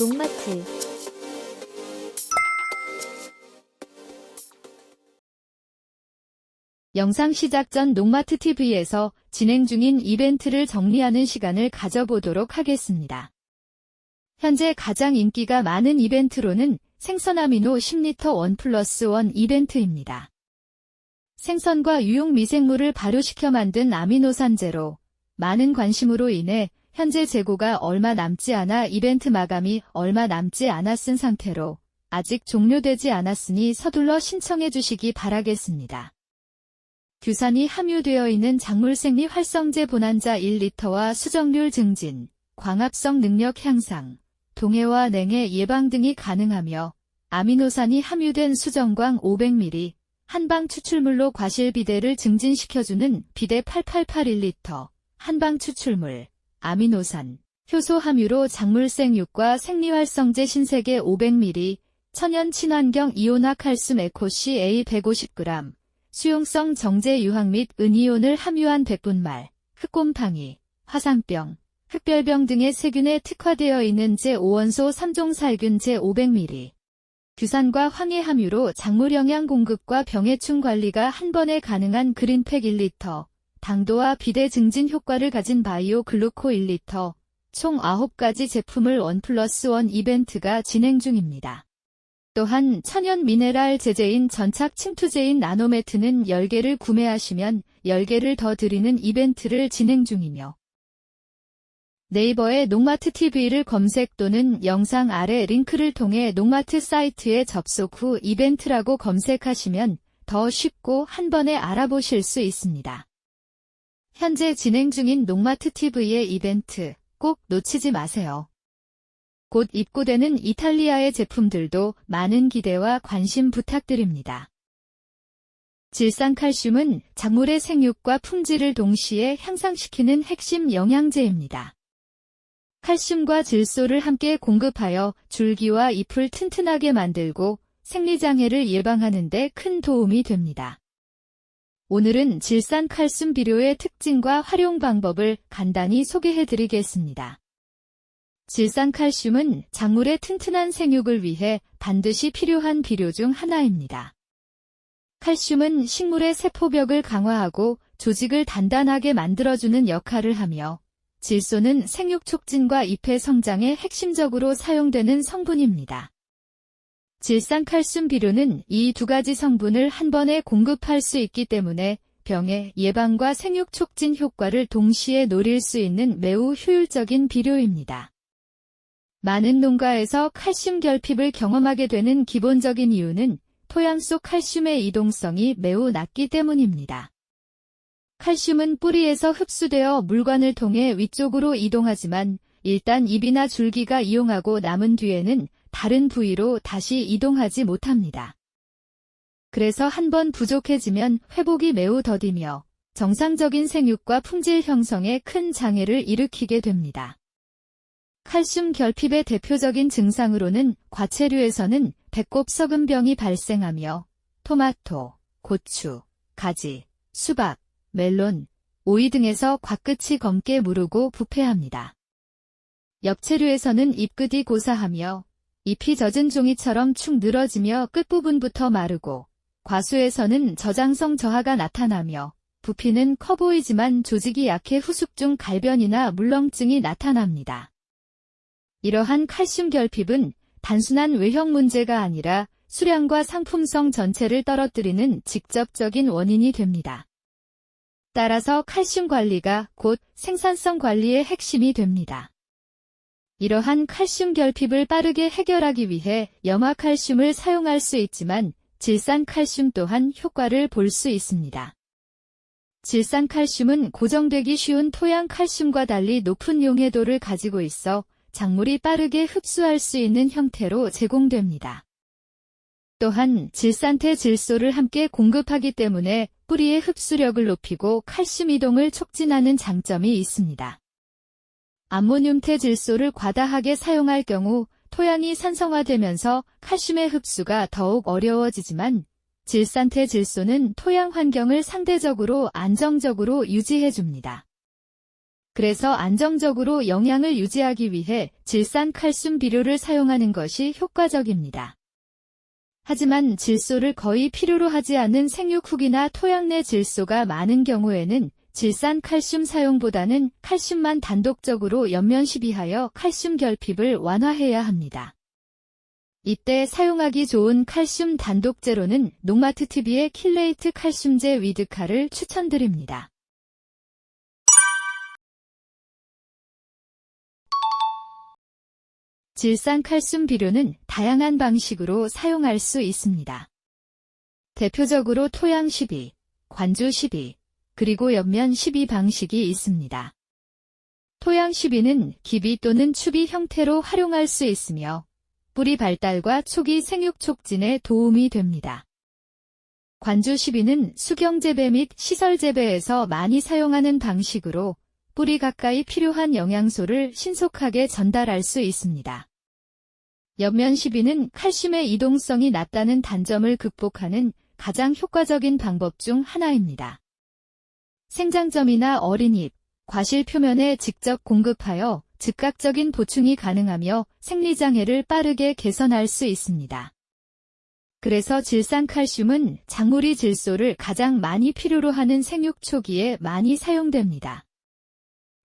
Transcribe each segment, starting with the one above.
농마트 영상 시작 전 농마트 TV에서 진행 중인 이벤트를 정리하는 시간을 가져보도록 하겠습니다. 현재 가장 인기가 많은 이벤트로는 생선 아미노 10리터 원 플러스 원 이벤트입니다. 생선과 유용 미생물을 발효시켜 만든 아미노산제로 많은 관심으로 인해 현재 재고가 얼마 남지 않아 이벤트 마감이 얼마 남지 않았은 상태로 아직 종료되지 않았으니 서둘러 신청해 주시기 바라겠습니다. 규산이 함유되어 있는 작물생리 활성제 본환자 1리터와 수정률 증진, 광합성 능력 향상, 동해와 냉해 예방 등이 가능하며 아미노산이 함유된 수정광 500ml, 한방 추출물로 과실 비대를 증진시켜주는 비대 8881리터, 한방 추출물, 아미노산, 효소 함유로 작물생육과 생리활성제 신세계 500ml, 천연 친환경 이온화 칼슘 에코시 A 150g, 수용성 정제 유황 및 은이온을 함유한 백분말, 흑곰팡이, 화상병, 흑별병 등의 세균에 특화되어 있는 제5원소 3종 살균 제500ml. 규산과 황해 함유로 작물 영양 공급과 병해충 관리가 한 번에 가능한 그린팩 1리터, 당도와 비대 증진 효과를 가진 바이오 글루코 1리터, 총 9가지 제품을 원 플러스 원 이벤트가 진행 중입니다. 또한 천연 미네랄 제제인 전착 침투제인 나노매트는 10개를 구매하시면 10개를 더 드리는 이벤트를 진행 중이며 네이버에 농마트 TV를 검색 또는 영상 아래 링크를 통해 농마트 사이트에 접속 후 이벤트라고 검색하시면 더 쉽고 한 번에 알아보실 수 있습니다. 현재 진행 중인 농마트 TV의 이벤트 꼭 놓치지 마세요. 곧 입고되는 이탈리아의 제품들도 많은 기대와 관심 부탁드립니다. 질산칼슘은 작물의 생육과 품질을 동시에 향상시키는 핵심 영양제입니다. 칼슘과 질소를 함께 공급하여 줄기와 잎을 튼튼하게 만들고 생리장애를 예방하는 데 큰 도움이 됩니다. 오늘은 질산 칼슘 비료의 특징과 활용 방법을 간단히 소개해 드리겠습니다. 질산 칼슘은 작물의 튼튼한 생육을 위해 반드시 필요한 비료 중 하나입니다. 칼슘은 식물의 세포벽을 강화하고 조직을 단단하게 만들어주는 역할을 하며 질소는 생육 촉진과 잎의 성장에 핵심적으로 사용되는 성분입니다. 질산칼슘 비료는 이 두 가지 성분을 한 번에 공급할 수 있기 때문에 병의 예방과 생육 촉진 효과를 동시에 노릴 수 있는 매우 효율적인 비료입니다. 많은 농가에서 칼슘 결핍을 경험하게 되는 기본적인 이유는 토양 속 칼슘의 이동성이 매우 낮기 때문입니다. 칼슘은 뿌리에서 흡수되어 물관을 통해 위쪽으로 이동하지만 일단 잎이나 줄기가 이용하고 남은 뒤에는 다른 부위로 다시 이동하지 못합니다. 그래서 한 번 부족해지면 회복이 매우 더디며 정상적인 생육과 품질 형성에 큰 장애를 일으키게 됩니다. 칼슘 결핍의 대표적인 증상으로는 과체류에서는 배꼽 썩은병이 발생하며 토마토, 고추, 가지, 수박, 멜론, 오이 등에서 곽끝이 검게 무르고 부패합니다. 엽채류에서는 잎끝이 고사하며 잎이 젖은 종이처럼 축 늘어지며 끝부분부터 마르고 과수에서는 저장성 저하가 나타나며 부피는 커 보이지만 조직이 약해 후숙중 갈변이나 물렁증이 나타납니다. 이러한 칼슘 결핍은 단순한 외형 문제가 아니라 수량과 상품성 전체를 떨어뜨리는 직접적인 원인이 됩니다. 따라서 칼슘 관리가 곧 생산성 관리의 핵심이 됩니다. 이러한 칼슘 결핍을 빠르게 해결하기 위해 염화칼슘을 사용할 수 있지만 질산칼슘 또한 효과를 볼 수 있습니다. 질산칼슘은 고정되기 쉬운 토양 칼슘과 달리 높은 용해도를 가지고 있어 작물이 빠르게 흡수할 수 있는 형태로 제공됩니다. 또한 질산태 질소를 함께 공급하기 때문에 뿌리의 흡수력을 높이고 칼슘 이동을 촉진하는 장점이 있습니다. 암모늄태 질소를 과다하게 사용할 경우 토양이 산성화되면서 칼슘의 흡수가 더욱 어려워지지만 질산태 질소는 토양 환경을 상대적으로 안정적으로 유지해줍니다. 그래서 안정적으로 영양을 유지하기 위해 질산 칼슘 비료를 사용하는 것이 효과적입니다. 하지만 질소를 거의 필요로 하지 않은 생육 후기나 토양 내 질소가 많은 경우에는 질산 칼슘 사용보다는 칼슘만 단독적으로 옆면 시비하여 칼슘 결핍을 완화해야 합니다. 이때 사용하기 좋은 칼슘 단독제로는 농마트TV의 킬레이트 칼슘제 위드카를 추천드립니다. 질산 칼슘 비료는 다양한 방식으로 사용할 수 있습니다. 대표적으로 토양 12, 관주 12, 그리고 옆면 12 방식이 있습니다. 토양 12는 기비 또는 추비 형태로 활용할 수 있으며 뿌리 발달과 초기 생육 촉진에 도움이 됩니다. 관주 12는 수경 재배 및 시설 재배에서 많이 사용하는 방식으로 뿌리 가까이 필요한 영양소를 신속하게 전달할 수 있습니다. 옆면 시비는 칼슘의 이동성이 낮다는 단점을 극복하는 가장 효과적인 방법 중 하나입니다. 생장점이나 어린잎, 과실 표면에 직접 공급하여 즉각적인 보충이 가능하며 생리장애를 빠르게 개선할 수 있습니다. 그래서 질산칼슘은 작물이 질소를 가장 많이 필요로 하는 생육 초기에 많이 사용됩니다.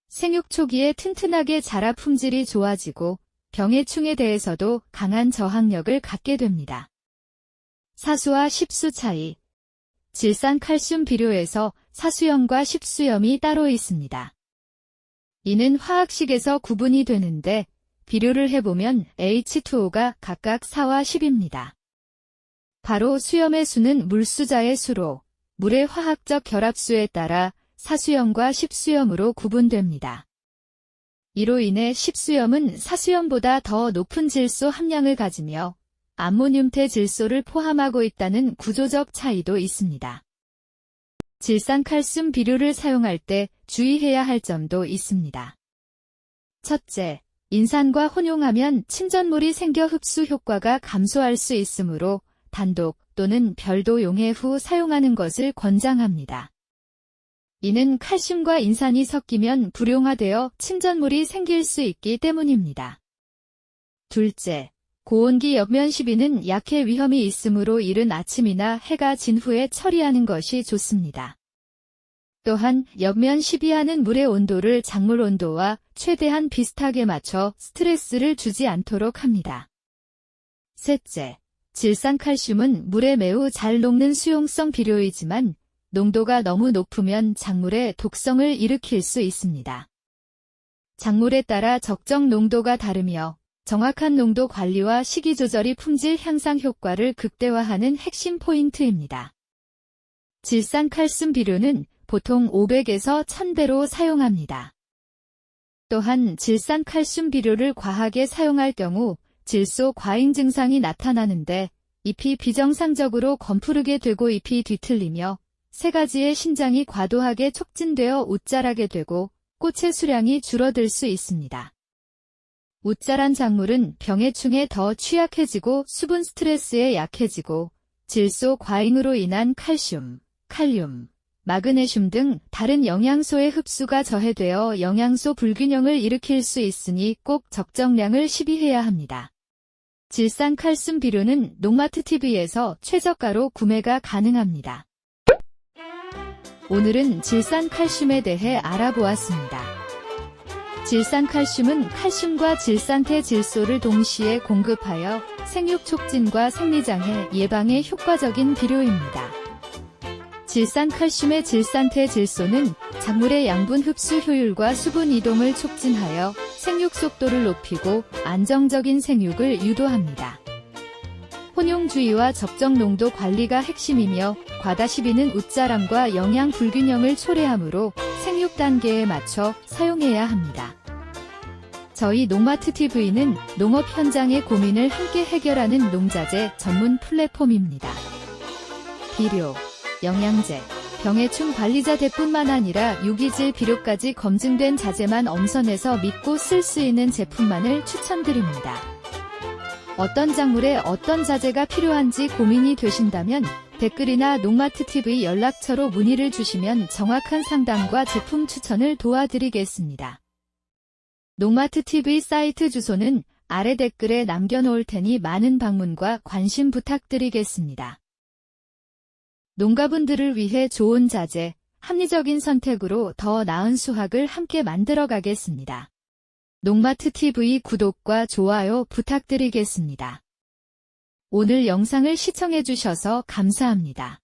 생육 초기에 튼튼하게 자라 품질이 좋아지고 병해충에 대해서도 강한 저항력을 갖게 됩니다. 사수와 십수 차이 질산 칼슘 비료에서 사수염과 십수염이 따로 있습니다. 이는 화학식에서 구분이 되는데 비료를 해보면 H2O가 각각 4와 10입니다. 바로 수염의 수는 물수자의 수로 물의 화학적 결합수에 따라 사수염과 십수염으로 구분됩니다. 이로 인해 십수염은 사수염보다 더 높은 질소 함량을 가지며 암모늄태 질소를 포함하고 있다는 구조적 차이도 있습니다. 질산칼슘 비료를 사용할 때 주의해야 할 점도 있습니다. 첫째, 인산과 혼용하면 침전물이 생겨 흡수 효과가 감소할 수 있으므로 단독 또는 별도 용해 후 사용하는 것을 권장합니다. 이는 칼슘과 인산이 섞이면 불용화되어 침전물이 생길 수 있기 때문입니다. 둘째, 고온기 옆면 시비는 약해 위험이 있으므로 이른 아침이나 해가 진 후에 처리하는 것이 좋습니다. 또한 옆면 시비하는 물의 온도를 작물 온도와 최대한 비슷하게 맞춰 스트레스를 주지 않도록 합니다. 셋째, 질산칼슘은 물에 매우 잘 녹는 수용성 비료이지만 농도가 너무 높으면 작물의 독성을 일으킬 수 있습니다. 작물에 따라 적정 농도가 다르며 정확한 농도 관리와 시기 조절이 품질 향상 효과를 극대화하는 핵심 포인트입니다. 질산 칼슘 비료는 보통 500에서 1000배로 사용합니다. 또한 질산 칼슘 비료를 과하게 사용할 경우 질소 과잉 증상이 나타나는데 잎이 비정상적으로 검푸르게 되고 잎이 뒤틀리며 세 가지의 신장이 과도하게 촉진되어 웃자라게 되고 꽃의 수량이 줄어들 수 있습니다. 웃자란 작물은 병해충에 더 취약해지고 수분 스트레스에 약해지고 질소 과잉으로 인한 칼슘, 칼륨, 마그네슘 등 다른 영양소의 흡수가 저해되어 영양소 불균형을 일으킬 수 있으니 꼭 적정량을 시비해야 합니다. 질산 칼슘 비료는 농마트 TV에서 최저가로 구매가 가능합니다. 오늘은 질산 칼슘에 대해 알아보았습니다. 질산 칼슘은 칼슘과 질산태 질소를 동시에 공급하여 생육 촉진과 생리장애 예방에 효과적인 비료입니다. 질산 칼슘의 질산태 질소는 작물의 양분 흡수 효율과 수분 이동을 촉진하여 생육 속도를 높이고 안정적인 생육을 유도합니다. 혼용주의와 적정 농도 관리가 핵심이며 과다 시비는 웃자람과 영양 불균형을 초래하므로 생육 단계에 맞춰 사용해야 합니다. 저희 농마트 TV는 농업 현장의 고민을 함께 해결하는 농자재 전문 플랫폼입니다. 비료, 영양제, 병해충 관리자 대뿐만 아니라 유기질 비료까지 검증된 자재만 엄선해서 믿고 쓸 수 있는 제품만을 추천드립니다. 어떤 작물에 어떤 자재가 필요한지 고민이 되신다면 댓글이나 농마트TV 연락처로 문의를 주시면 정확한 상담과 제품 추천을 도와드리겠습니다. 농마트TV 사이트 주소는 아래 댓글에 남겨놓을 테니 많은 방문과 관심 부탁드리겠습니다. 농가분들을 위해 좋은 자재, 합리적인 선택으로 더 나은 수확을 함께 만들어 가겠습니다. 농마트TV 구독과 좋아요 부탁드리겠습니다. 오늘 영상을 시청해주셔서 감사합니다.